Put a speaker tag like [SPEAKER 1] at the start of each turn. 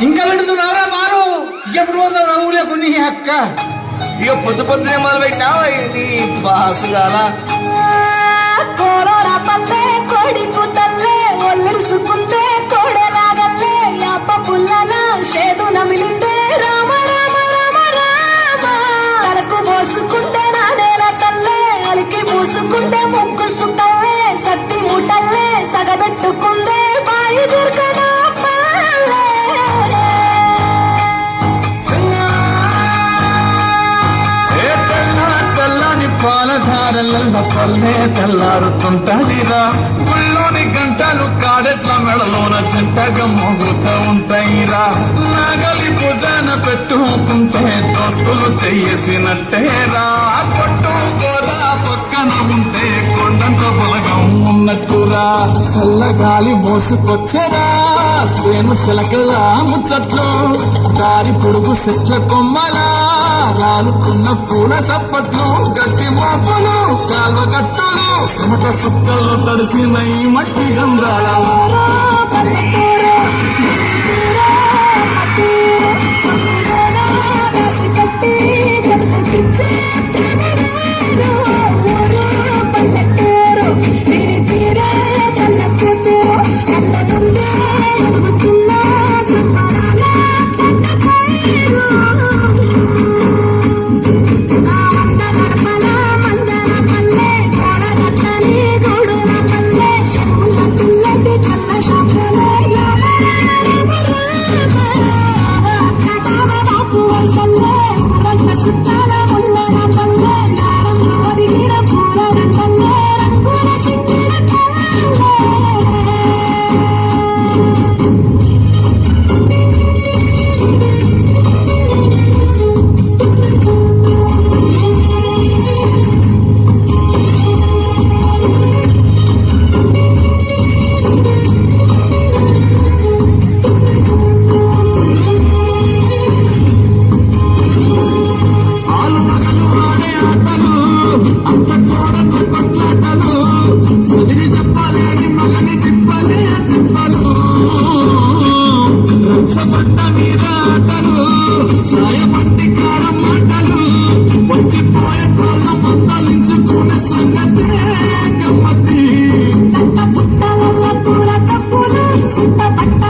[SPEAKER 1] ఇంకా పెడుతున్నావురా బాలు ఎప్పుడు పోతావు నవ్వులే కొన్ని అక్క.
[SPEAKER 2] ఇక పొద్దు పొద్దునే మొదలు పెట్టినావు నీ బాసు గాల
[SPEAKER 3] కోరోనా పల్లె కోడి కూతల్లే ఒల్లరుసుకుంటే కోడలాగల్లే యాప పుల్లన షేదు నమిలిందే.
[SPEAKER 4] పాలధారల పల్లే తెల్లారుతుంటదిరా. గుళ్ళోని గంటలు కాడెట్ల మెడలోన చెంటగా మోగుతూ ఉంటాయిరా. నాగలి భుజాన పెట్టుకుంటే దోస్తులు చేసినట్టేరా కొట్టు కూడా పక్కన ఉంటే కొండంత బలగం ఉన్నట్టురా. చల్లగాలి మోసుకొచ్చరా. సేను చిలకలా ముచ్చట్లు. దారి పొడుగు చెట్ల కొమ్మలా రాలుతున్న పూల సప్పట్లు గట్టి మోపలు కాల్వ కట్టలు. సమట సుక్కలు తడిసిన ఈ మట్టి గంధాల
[SPEAKER 3] ఊరు சின்ன பட்ட